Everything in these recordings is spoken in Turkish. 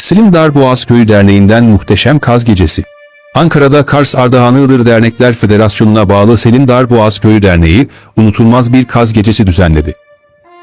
Selim Darboğaz Köyü Derneği'nden muhteşem kaz gecesi. Ankara'da Kars Ardahan Iğdır Dernekler Federasyonu'na bağlı Selim Darboğaz Köyü Derneği unutulmaz bir kaz gecesi düzenledi.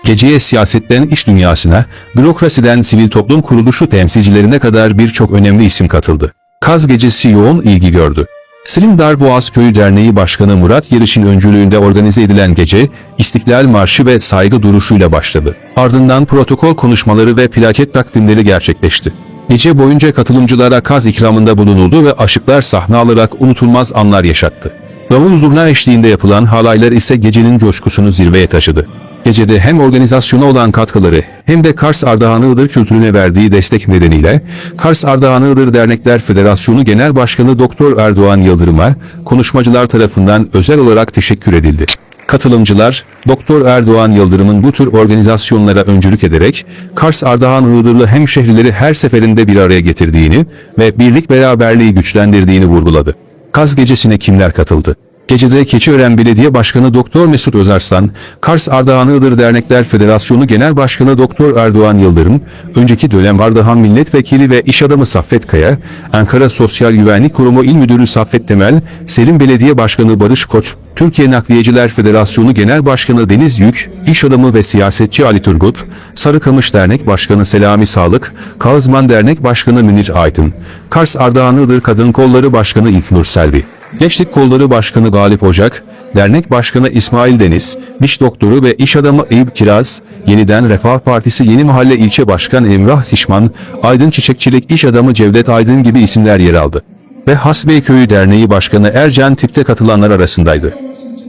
Geceye siyasetten iş dünyasına, bürokrasiden sivil toplum kuruluşu temsilcilerine kadar birçok önemli isim katıldı. Kaz gecesi yoğun ilgi gördü. Selim Darboğaz Köyü Derneği Başkanı Murat Yarış'ın öncülüğünde organize edilen gece, İstiklal Marşı ve saygı duruşuyla başladı. Ardından protokol konuşmaları ve plaket takdimleri gerçekleşti. Gece boyunca katılımcılara kaz ikramında bulunuldu ve aşıklar sahne alarak unutulmaz anlar yaşattı. Davul zurna eşliğinde yapılan halaylar ise gecenin coşkusunu zirveye taşıdı. Gecede hem organizasyona olan katkıları hem de Kars Ardahan Iğdır kültürüne verdiği destek nedeniyle Kars Ardahan Iğdır Dernekler Federasyonu Genel Başkanı Doktor Erdoğan Yıldırım'a konuşmacılar tarafından özel olarak teşekkür edildi. Katılımcılar, Doktor Erdoğan Yıldırım'ın bu tür organizasyonlara öncülük ederek Kars Ardahan Iğdırlı hemşehrileri her seferinde bir araya getirdiğini ve birlik beraberliği güçlendirdiğini vurguladı. Kaz gecesine kimler katıldı? Gecede Keçiören Belediye Başkanı Doktor Mesut Özarslan, Kars Ardahan Iğdır Dernekler Federasyonu Genel Başkanı Doktor Erdoğan Yıldırım, önceki dönem Ardahan Milletvekili ve iş adamı Saffet Kaya, Ankara Sosyal Güvenlik Kurumu İl Müdürü Saffet Temel, Selim Belediye Başkanı Barış Koç, Türkiye Nakliyeciler Federasyonu Genel Başkanı Deniz Yük, iş adamı ve siyasetçi Ali Turgut, Sarıkamış Dernek Başkanı Selami Sağlık, Kağızman Dernek Başkanı Münir Aydın, Kars Ardahan Iğdır Kadın Kolları Başkanı İlknur Selvi, Gençlik Kolları Başkanı Galip Ocak, Dernek Başkanı İsmail Deniz, Diş Doktoru ve İş Adamı Eyüp Kiraz, Yeniden Refah Partisi Yeni Mahalle İlçe Başkanı Emrah Sişman, Aydın Çiçekçilik İş Adamı Cevdet Aydın gibi isimler yer aldı. Ve Hasbey Köyü Derneği Başkanı Ercan Tip'te katılanlar arasındaydı.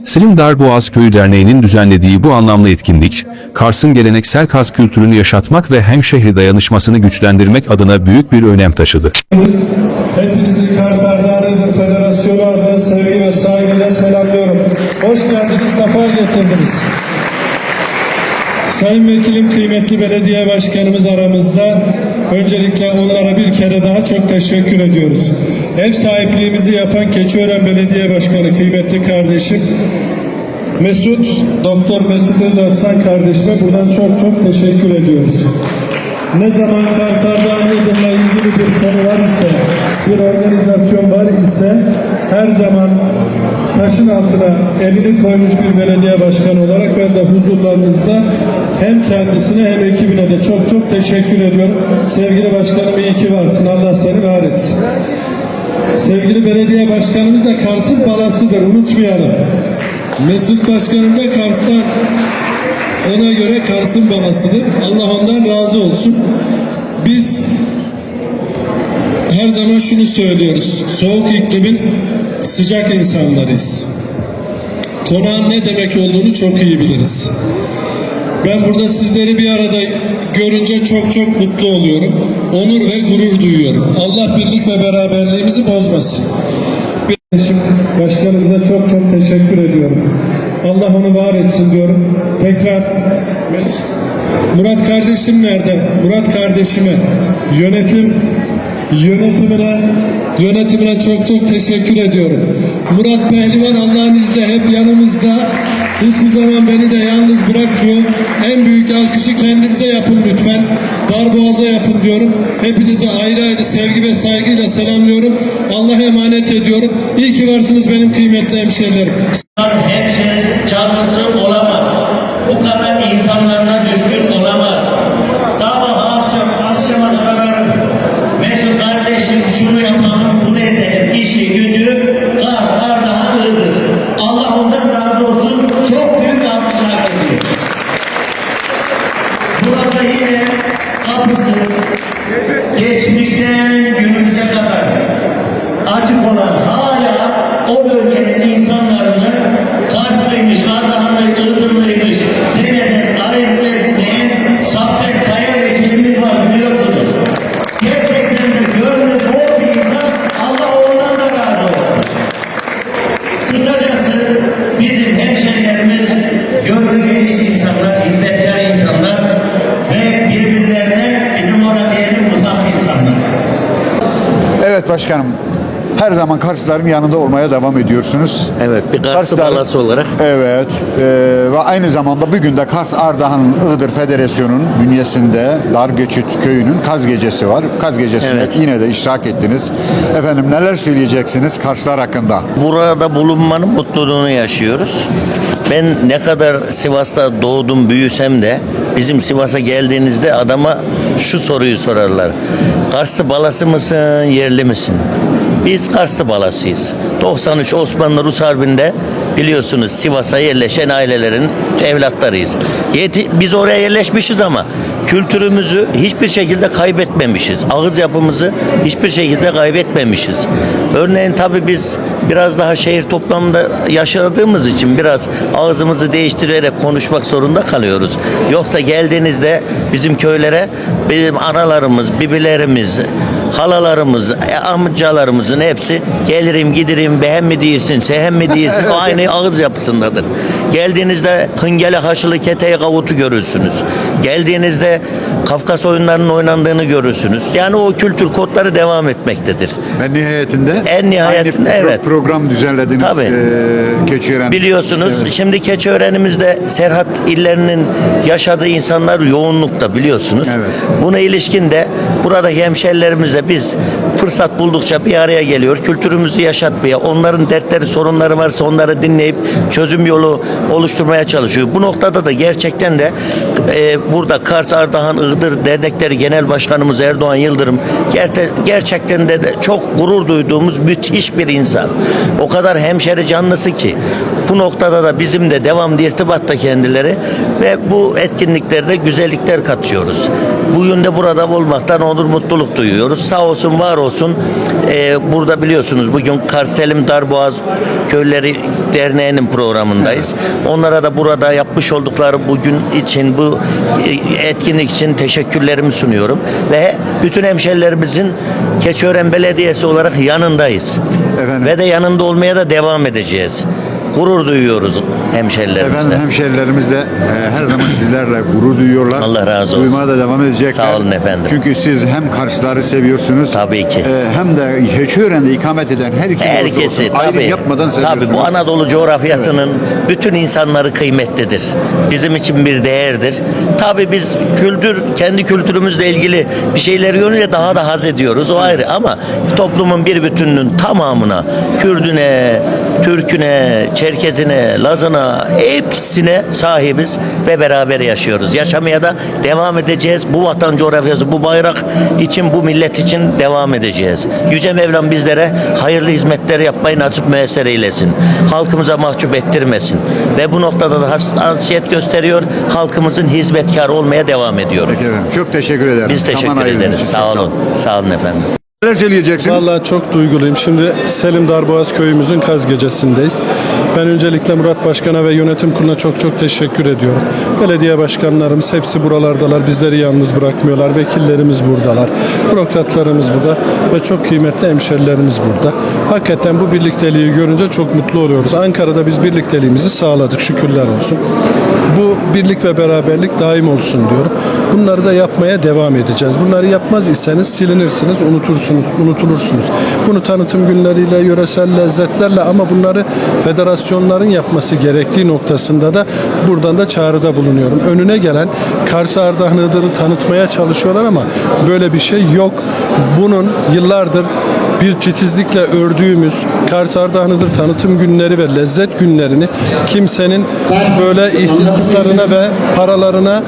Selim Darboğaz Köyü Derneği'nin düzenlediği bu anlamlı etkinlik, Kars'ın geleneksel kaz kültürünü yaşatmak ve hemşehri dayanışmasını güçlendirmek adına büyük bir önem taşıdı. Hepinizi Kars Ardahan Iğdır Federasyonu adına sevgi ve saygıyla selamlıyorum. Hoş geldiniz, sefa getirdiniz. Sayın Vekilim, kıymetli belediye başkanımız aramızda. Öncelikle onlara bir kere daha çok teşekkür ediyoruz. Ev sahipliğimizi yapan Keçiören Belediye Başkanı kıymetli kardeşim Mesut, Doktor Mesut Özaslan kardeşime buradan çok çok teşekkür ediyoruz. Ne zaman Kars Ardahan Iğdır'la ilgili bir konu var ise, bir organizasyon var ise her zaman taşın altına elini koymuş bir belediye başkanı olarak ben de huzurlarınızda hem kendisine hem ekibine de çok çok teşekkür ediyorum. Sevgili başkanım iyi ki varsın. Allah seni var etsin. Sevgili belediye başkanımız da Kars'ın balasıdır. Unutmayalım. Mesut başkanım da Kars'tan ona göre Kars'ın babasıdır. Allah ondan razı olsun. Biz her zaman şunu söylüyoruz. Soğuk iklimin sıcak insanlarıyız. Konağın ne demek olduğunu çok iyi biliriz. Ben burada sizleri bir arada görünce çok çok mutlu oluyorum. Onur ve gurur duyuyorum. Allah birlik ve beraberliğimizi bozmasın. Başkanımıza çok çok teşekkür ediyorum. Allah onu var etsin diyorum. Tekrar Murat kardeşim nerede? Murat kardeşime yönetim yönetimine yönetimine çok çok teşekkür ediyorum. Murat Pehlivan Allah'ın izniyle hep yanımızda. Hiçbir zaman beni de yalnız bırakmıyor. En büyük alkışı kendinize yapın lütfen. Darboğaz'a yapın diyorum. Hepinize ayrı ayrı sevgi ve saygıyla selamlıyorum. Allah'a emanet ediyorum. İyi ki varsınız benim kıymetli hemşehrilerim. hemşeri canlısı olamaz. Zaman Karslıların yanında olmaya devam ediyorsunuz. Evet bir Karslı Karslar- balası olarak. Evet e, ve aynı zamanda bugün de Kars Ardahan Iğdır Federasyonu'nun bünyesinde Dargöçüt Köyü'nün Kaz Gecesi var. Kaz Gecesi'ne Evet. yine de iştirak ettiniz. Efendim neler söyleyeceksiniz Karslar hakkında? Burada bulunmanın mutluluğunu yaşıyoruz. Ben ne kadar Sivas'ta doğdum büyüsem de bizim Sivas'a geldiğinizde adama şu soruyu sorarlar. Karslı balası mısın, yerli misin? Biz Karslı balasıyız. 93 Osmanlı Rus Harbi'nde biliyorsunuz Sivas'a yerleşen ailelerin evlatlarıyız. Yeti- Biz oraya yerleşmişiz ama kültürümüzü hiçbir şekilde kaybetmemişiz. Ağız yapımızı hiçbir şekilde kaybetmemişiz. Örneğin tabii biz biraz daha şehir toplamında yaşadığımız için biraz ağzımızı değiştirerek konuşmak zorunda kalıyoruz. Yoksa geldiğinizde bizim köylere bizim analarımız, bibilerimiz, halalarımız, e, amcalarımızın hepsi gelirim giderim behem mi değilsin, sehem mi değilsin o aynı ağız yapısındadır. Geldiğinizde hıngele haşılı keteye kavutu görürsünüz. Geldiğinizde Kafkas oyunlarının oynandığını görürsünüz. Yani o kültür kodları devam etmektedir. Ve nihayetinde En nihayetinde, aynı evet. program düzenlediniz Tabii. e, Keçiören. Biliyorsunuz Evet. şimdi Keçiören'imizde Serhat illerinin yaşadığı insanlar yoğunlukta biliyorsunuz. Evet. Buna ilişkin de buradaki hemşerilerimizle biz fırsat buldukça bir araya geliyor. Kültürümüzü yaşatmaya, onların dertleri, sorunları varsa onları dinleyip çözüm yolu oluşturmaya çalışıyor. Bu noktada da gerçekten de e, burada Kars, Ardahan, Iğdır Dernekleri Genel Başkanımız Erdoğan Yıldırım gerçekten de, de çok gurur duyduğumuz müthiş bir insan. O kadar hemşeri canlısı ki bu noktada da bizim de devamlı irtibatta kendileri ve bu etkinliklerde güzellikler katıyoruz. Bugün de burada olmaktan onur mutluluk duyuyoruz. Sağ olsun var olsun. Ee, burada biliyorsunuz bugün Kars Selim Darboğaz Köyleri Derneği'nin programındayız. Onlara da burada yapmış oldukları bugün için bu e, etkinlik için teşekkürlerimi sunuyorum. Ve bütün hemşerilerimizin Keçiören Belediyesi olarak yanındayız. Efendim? Ve de yanında olmaya da devam edeceğiz. Gurur duyuyoruz hemşerilerimizle. Efendim hemşerilerimiz de e, her zaman sizlerle gurur duyuyorlar. Allah razı olsun. Duymaya da devam edecekler. Sağ olun efendim. Çünkü siz hem Karsları seviyorsunuz. Tabii ki. e, hem de Keçiören'de ikamet eden her iki Herkesi olsun, ayrım tabii. yapmadan seviyorsunuz. Tabii bu Anadolu coğrafyasının bütün insanları kıymetlidir. Bizim için bir değerdir. Tabii biz kültür kendi kültürümüzle ilgili bir şeyleri görünce daha da haz ediyoruz. O ayrı ama toplumun bir bütününün tamamına Kürdüne, Türküne, Çerkezine, Lazına hepsine sahibiz ve beraber yaşıyoruz. Yaşamaya da devam edeceğiz. Bu vatan coğrafyası, bu bayrak için, bu millet için devam edeceğiz. Yüce Mevlam bizlere hayırlı hizmetler yapmayı nasip müesser eylesin. Halkımıza mahcup ettirmesin. Ve bu noktada da hassasiyet gösteriyor. Halkımızın hizmetkarı olmaya devam ediyoruz. Peki efendim. Çok teşekkür ederim. Biz teşekkür ederiz. Sağ olun. Sağ olun efendim. Neler söyleyeceksiniz? Vallahi çok duyguluyum. Şimdi Selim Darboğaz köyümüzün kaz gecesindeyiz. Ben öncelikle Murat Başkan'a ve yönetim kuruluna çok çok teşekkür ediyorum. Belediye başkanlarımız hepsi buralardalar. Bizleri yalnız bırakmıyorlar. Vekillerimiz buradalar. Bürokratlarımız burada ve çok kıymetli hemşerilerimiz burada. Hakikaten bu birlikteliği görünce çok mutlu oluyoruz. Ankara'da biz birlikteliğimizi sağladık. Şükürler olsun. Bu birlik ve beraberlik daim olsun diyorum. Bunları da yapmaya devam edeceğiz. Bunları yapmaz iseniz silinirsiniz, unutursunuz, unutulursunuz. Bunu tanıtım günleriyle, yöresel lezzetlerle ama bunları federasyonların yapması gerektiği noktasında da buradan da çağrıda bulunuyorum. Önüne gelen Kars Ardahan Iğdır'ı tanıtmaya çalışıyorlar ama böyle bir şey yok. Bunun yıllardır bir titizlikle ördüğümüz Kars Ardahan Iğdır tanıtım günleri ve lezzet günlerini kimsenin böyle ihtiraslarına ve paralarına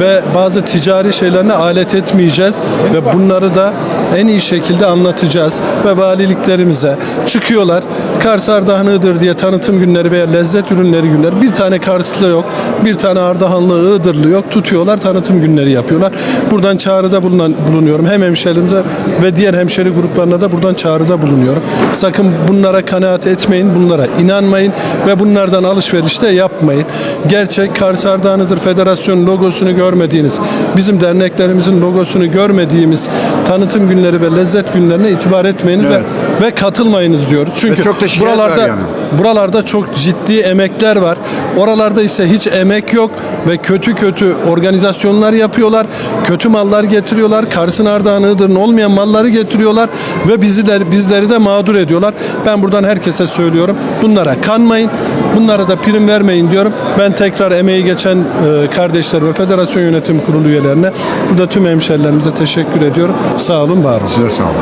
ve bazı ticari şeylerine alet etmeyeceğiz ve bunları da en iyi şekilde anlatacağız ve valiliklerimize çıkıyorlar. Kars Ardahan Iğdır diye tanıtım günleri veya lezzet ürünleri günleri bir tane Karslı yok, bir tane Ardahanlı Iğdırlı yok. Tutuyorlar tanıtım günleri yapıyorlar. Buradan çağrıda bulunan, bulunuyorum. Hem hemşerilerimize ve diğer hemşeri gruplarına da buradan çağrıda bulunuyorum. Sakın bunlara kanaat etmeyin, bunlara inanmayın ve bunlardan alışveriş de yapmayın. Gerçek Kars Ardahan Iğdır Federasyon logosunu görmediğiniz, bizim derneklerimizin logosunu görmediğimiz tanıtım günleri ve lezzet günlerine itibar etmeyiniz Evet. ve ve katılmayınız diyoruz. Çünkü çok da buralarda yani. Buralarda çok ciddi emekler var. Oralarda ise hiç emek yok ve kötü kötü organizasyonlar yapıyorlar. Kötü mallar getiriyorlar. Kars'ın Ardahan Iğdır'ın olmayan malları getiriyorlar ve bizi de, bizleri de mağdur ediyorlar. Ben buradan herkese söylüyorum. Bunlara kanmayın. Bunlara da prim vermeyin diyorum. Ben tekrar emeği geçen e, kardeşlerime, Federasyon Yönetim Kurulu üyelerine, burada tüm hemşerilerimize teşekkür ediyorum. Sağ olun, var olun. Size sağ olun.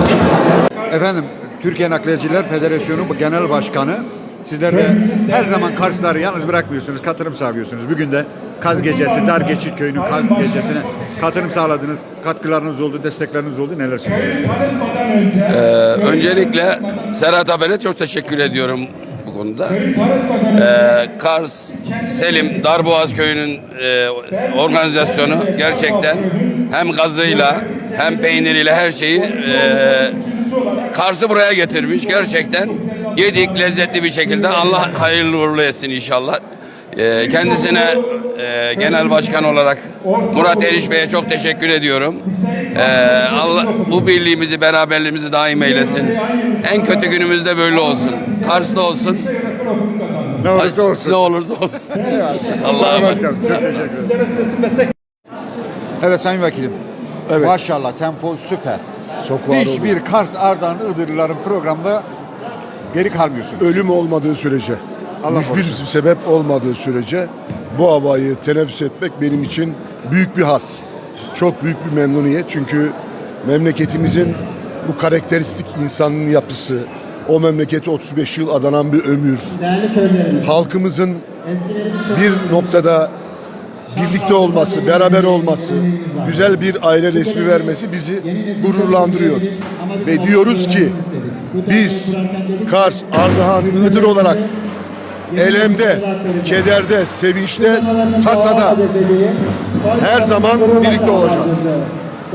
Efendim Türkiye Nakliyeciler Federasyonu Genel Başkanı sizler de her zaman Karsları yalnız bırakmıyorsunuz, katılım sağlıyorsunuz. Bugün de Kaz Gecesi, Dar Geçit Köyü'nün Kaz Gecesi'ne katılım sağladınız. Katkılarınız oldu, destekleriniz oldu. Neler söylüyorsunuz? Öncelikle Serhat Haber'e çok teşekkür ediyorum bu konuda. Ee, Kars, Selim, Darboğaz Köyü'nün e, organizasyonu gerçekten hem gazıyla hem peyniriyle her şeyi e, Kars'ı buraya getirmiş. Gerçekten yedik lezzetli bir şekilde. Allah hayırlı uğurlu etsin inşallah. Ee, kendisine e, genel başkan olarak Murat Eriş Bey'e çok teşekkür ediyorum. Ee, Allah bu birliğimizi, beraberliğimizi daim eylesin. En kötü günümüzde böyle olsun. Kars'ta olsun. Ne olursa olsun. Ne olursa olsun. Allah'a emanet. başkanım. Çok teşekkür ederim. Evet Sayın Vekilim. Evet. Maşallah tempo süper. Çok var. Hiçbir Kars Ardahan Iğdırlıların programda geri kalmıyorsunuz. ölüm olmadığı sürece, Allah hiçbir korusun. sebep olmadığı sürece bu havayı teneffüs etmek benim için büyük bir has. Çok büyük bir memnuniyet çünkü memleketimizin bu karakteristik insanın yapısı, o memleketi 35 yıl adanan bir ömür, halkımızın bir noktada birlikte olması, beraber olması, güzel bir aile resmi vermesi bizi gururlandırıyor. Ve diyoruz ki biz Kars, Ardahan, Iğdır olarak elemde, kederde, sevinçte, tasada her zaman birlikte olacağız.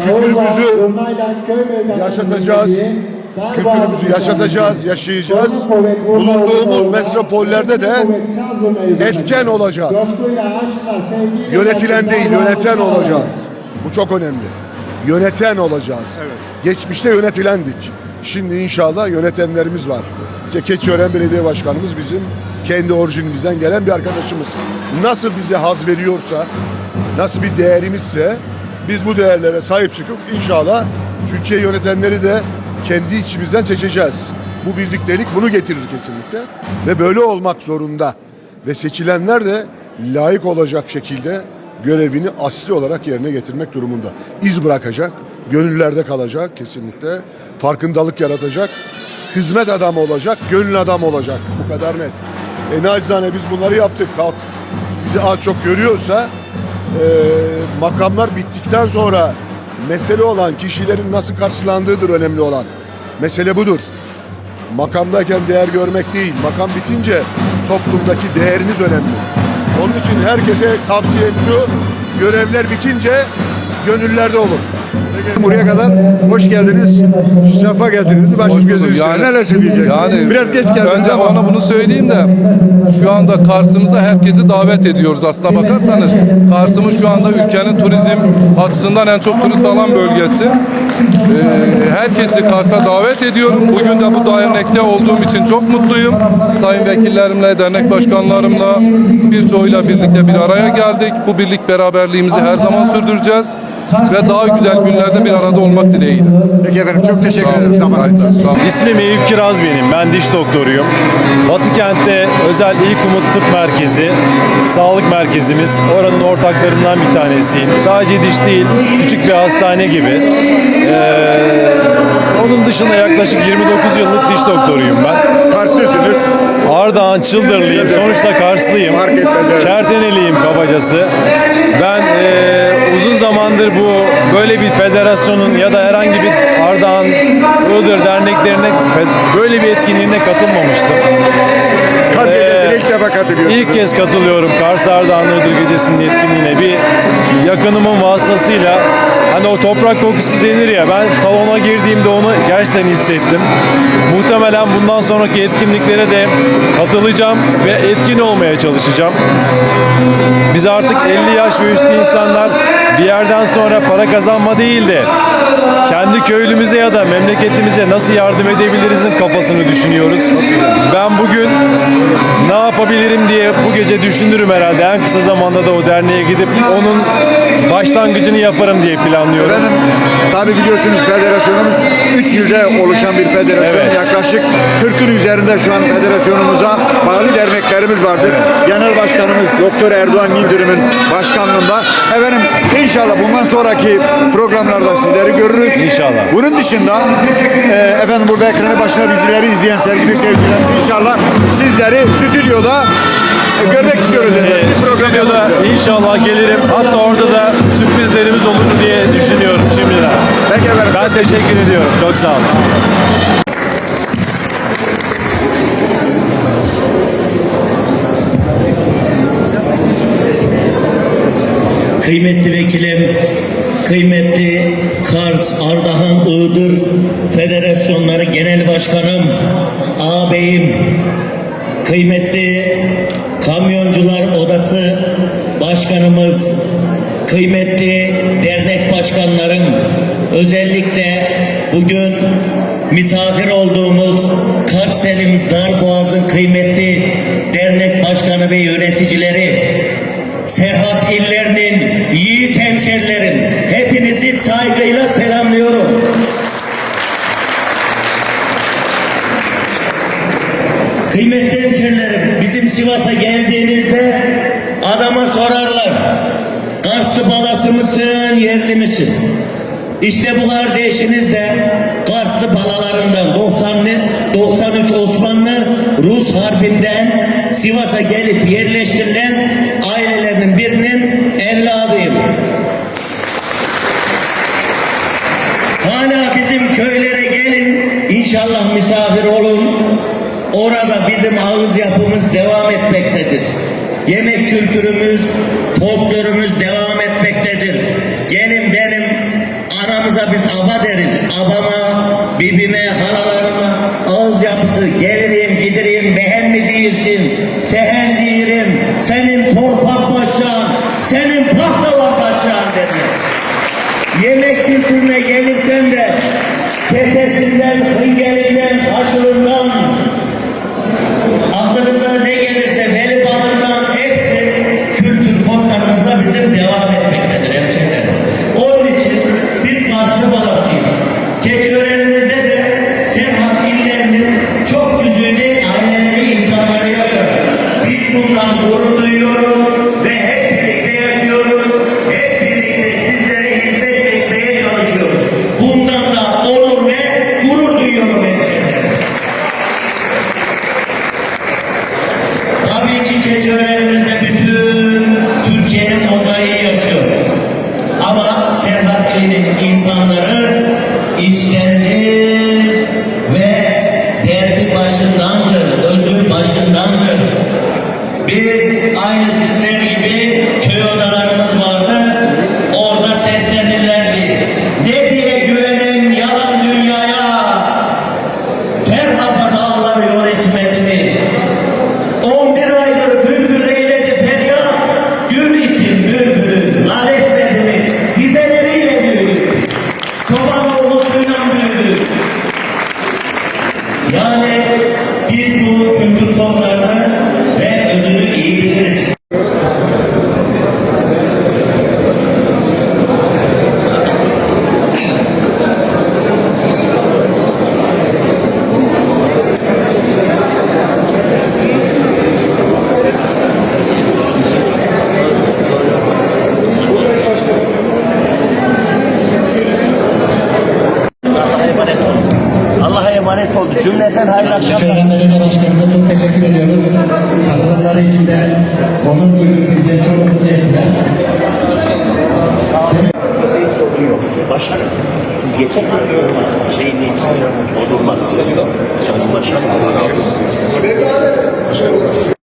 Kültürümüzü yaşatacağız. Kültürümüzü yaşatacağız, yaşayacağız. Bulunduğumuz metropollerde de etken olacağız. Yönetilen değil, yöneten olacağız. Bu çok önemli. Yöneten olacağız. Geçmişte yönetilendik. Şimdi inşallah yönetenlerimiz var. İşte Keçiören Belediye Başkanımız bizim kendi orijinimizden gelen bir arkadaşımız. Nasıl bize haz veriyorsa, nasıl bir değerimizse biz bu değerlere sahip çıkıp inşallah Türkiye yönetenleri de kendi içimizden seçeceğiz. Bu birliktelik bunu getirir kesinlikle ve böyle olmak zorunda. Ve seçilenler de layık olacak şekilde görevini asli olarak yerine getirmek durumunda. İz bırakacak, gönüllerde kalacak kesinlikle, farkındalık yaratacak, hizmet adamı olacak, gönül adamı olacak. Bu kadar net. E nacizane biz bunları yaptık. Halk bizi az çok görüyorsa e, makamlar bittikten sonra mesele olan kişilerin nasıl karşılandığıdır önemli olan. Mesele budur. Makamdayken değer görmek değil, makam bitince toplumdaki değeriniz önemli. Onun için herkese tavsiyem şu, görevler bitince gönüllerde olun. Buraya kadar hoş geldiniz. Sefa geldiniz. Başım gözü üstüne. Neler söyleyeceksiniz? Yani Biraz geç geldiniz Önce ama. ona bunu söyleyeyim de şu anda Kars'ımıza herkesi davet ediyoruz aslına bakarsanız. Kars'ımız şu anda ülkenin turizm açısından en çok turist alan bölgesi. Ee, herkesi Kars'a davet ediyorum. Bugün de bu dernekte olduğum için çok mutluyum. Sayın vekillerimle, dernek başkanlarımla birçoğuyla birlikte bir araya geldik. Bu birlik beraberliğimizi her zaman sürdüreceğiz. Ve daha güzel günlerde bir arada olmak dileğiyle. Peki efendim çok teşekkür ederim Sağ zaman olun. için. Sağ olun. İsmim Eyüp Kiraz benim. Ben diş doktoruyum. Batı kentte özel İlk Umut Tıp Merkezi, sağlık merkezimiz. Oranın ortaklarından bir tanesiyim. Sadece diş değil, küçük bir hastane gibi. Ee, onun dışında yaklaşık 29 yıllık diş doktoruyum ben. Karslısınız. Ardahan Çıldırlıyım. Sonuçta Karslıyım. Fark etmez, evet. Kerteneliyim kabacası. Ben eee, uzun zamandır bu böyle bir federasyonun ya da herhangi bir Ardahan Iğdır derneklerine böyle bir etkinliğine katılmamıştım. Kaz Ee, ilk defa katılıyorsunuz. İlk kez katılıyorum Kars Ardahan Iğdır Gecesi'nin etkinliğine. Bir yakınımın vasıtasıyla hani o toprak kokusu denir ya ben salona girdiğimde onu gerçekten hissettim. Muhtemelen bundan sonraki etkinliklere de katılacağım ve etkin olmaya çalışacağım. Biz artık 50 yaş ve üstü insanlar bir yerden sonra para kazanma değil de kendi köylümüze ya da memleketimize nasıl yardım edebilirizin kafasını düşünüyoruz. Ben bugün ne yapabilirim diye bu gece düşünürüm herhalde. En kısa zamanda da o derneğe gidip onun başlangıcını yaparım diye planlıyorum. Efendim tabi biliyorsunuz federasyonumuz 3 yılda oluşan bir federasyon. Evet. Yaklaşık 40'ın üzerinde şu an federasyonumuza bağlı derneklerimiz vardır. Genel Başkanımız Doktor Erdoğan Yıldırım'ın başkanlığında. Efendim inşallah bundan sonraki programlarda sizleri görürüz. İnşallah. Bunun dışında e, efendim burada ekranı başına bizleri izleyen sevgili seyirciler inşallah sizleri stüdyoda e, görmek istiyoruz. efendim. Ee, Bir program stüdyoda inşallah gelirim. Hatta orada da sürprizlerimiz olur diye düşünüyorum şimdiden. Peki efendim. Ben teşekkür ediyorum. Çok sağ olun. Kıymetli vekilim, kıymetli Kars, Ardahan, Iğdır Federasyonları Genel Başkanım, ağabeyim, kıymetli Kamyoncular Odası Başkanımız, kıymetli dernek başkanlarım, özellikle bugün misafir olduğumuz Kars Selim Darboğaz'ın kıymetli dernek başkanı ve yöneticileri, Serhat illerinin yiğit hemşerilerim hepinizi saygıyla selamlıyorum. Kıymetli hemşerilerim bizim Sivas'a geldiğinizde adama sorarlar. Karslı balası mısın yerli misin? İşte bu kardeşiniz de Karslı balalarından 90'lı 93 Osmanlı Rus harbinden Sivas'a gelip yerleştirilen Hala bizim köylere gelin inşallah misafir olun. Orada bizim ağız yapımız devam etmektedir. Yemek kültürümüz, folklorumuz devam etmektedir. Gelin benim aramıza biz aba deriz. Abama, bibime, halalarıma ağız yapısı gelirim gidireyim behem mi değilsin? Sehen değilim. Senin torpak başağın, senin pahtalar başağın dedi. Yemek kültürüne gelirsen de ketesinden, hıngelinden, haşırından, Başkanım, siz geçen şeyini bozulmaz. Başkanım. Çok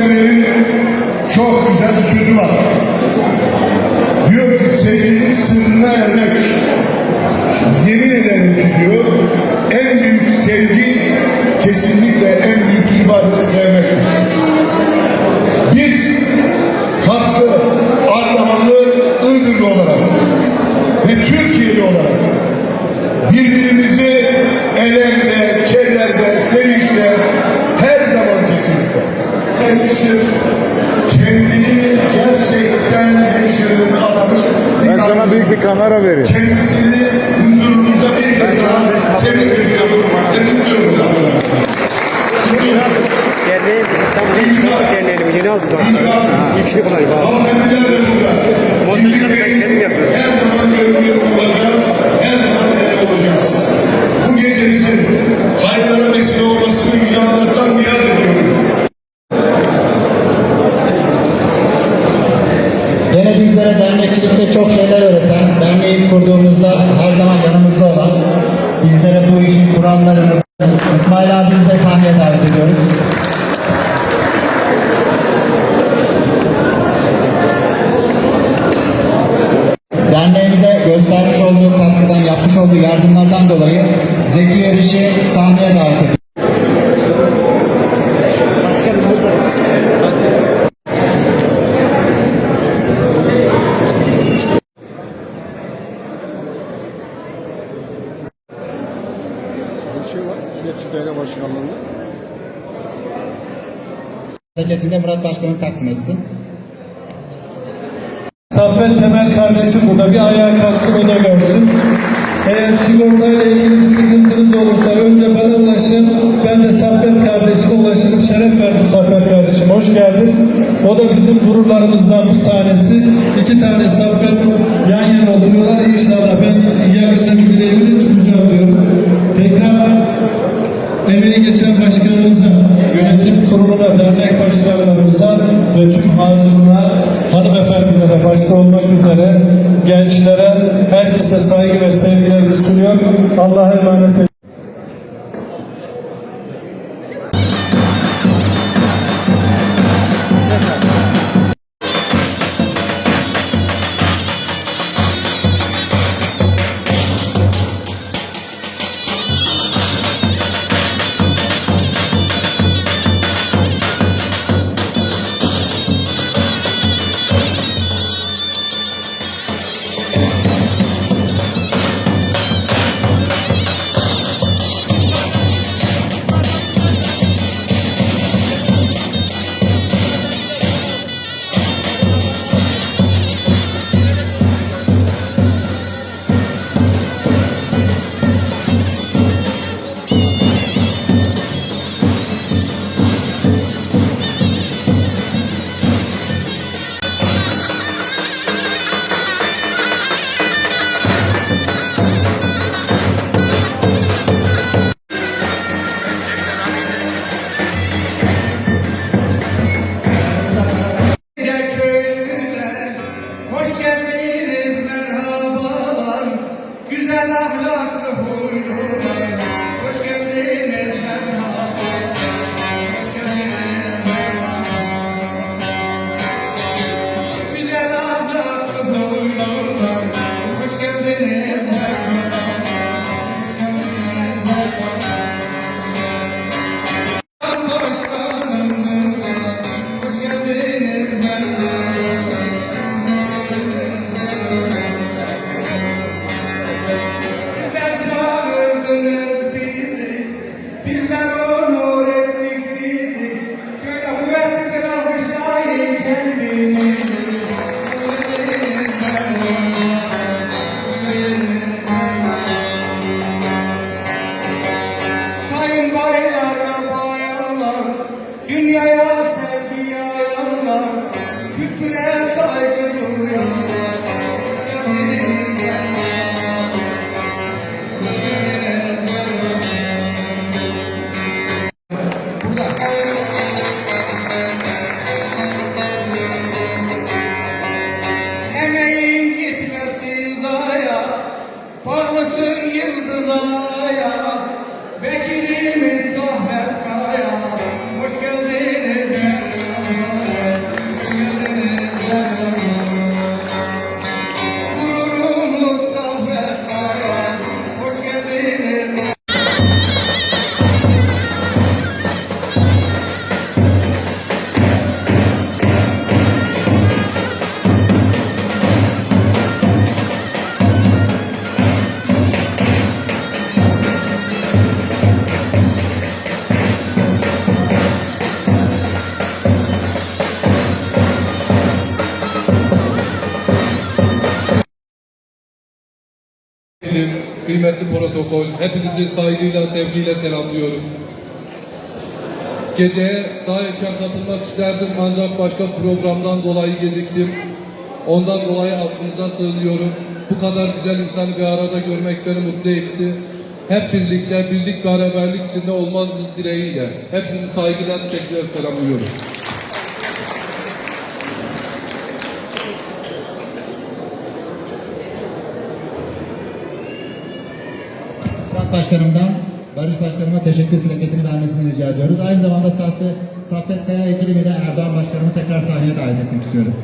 Emre'nin çok güzel bir sözü var. Diyor ki sevginin sırrına ermek. Yemin ederim ki diyor bir kamera vereyim. Kendisini huzurunuzda bir kez daha tebrik ediyorum. Ve tutuyorum. Derneğin İstanbul İslam Derneği'nin yeni aldık aslında. İlkini bulayım şey var. İletişim Daire Başkanlığı'nda. Hareketinde Murat Başkanım takdim etsin. Saffet Temel kardeşim burada bir ayağa kalksın o da görsün. Eğer sigortayla ilgili bir sıkıntınız olursa önce bana ulaşın. Ben de Saffet kardeşime ulaşırım. Şeref verdi Saffet kardeşim. Hoş geldin. O da bizim gururlarımızdan bir tanesi. İki tane Saffet yan yana oturuyorlar. İnşallah ben yakında bir dileğimi de tutacağım diyorum. Tekrar emeği geçen başkanımıza, yönetim kuruluna, dernek başkanlarımıza ve tüm hazırına, hanımefendilere başta olmak üzere gençlere, herkese saygı ve sevgilerimi sunuyor. Allah'a emanet olun. Hepinizi saygıyla, sevgiyle selamlıyorum. Geceye daha erken katılmak isterdim ancak başka programdan dolayı geciktim. Ondan dolayı affınıza sığınıyorum. Bu kadar güzel insanı bir arada görmek beni mutlu etti. Hep birlikte, birlik beraberlik içinde olmamız dileğiyle. Hepinizi saygıyla, sevgiyle selamlıyorum. Murat Başkanım'dan Barış Başkanıma teşekkür plaketini vermesini rica ediyoruz. Aynı zamanda Saffet, Kaya Ekilim ile Erdoğan Başkanımı tekrar sahneye davet etmek istiyorum.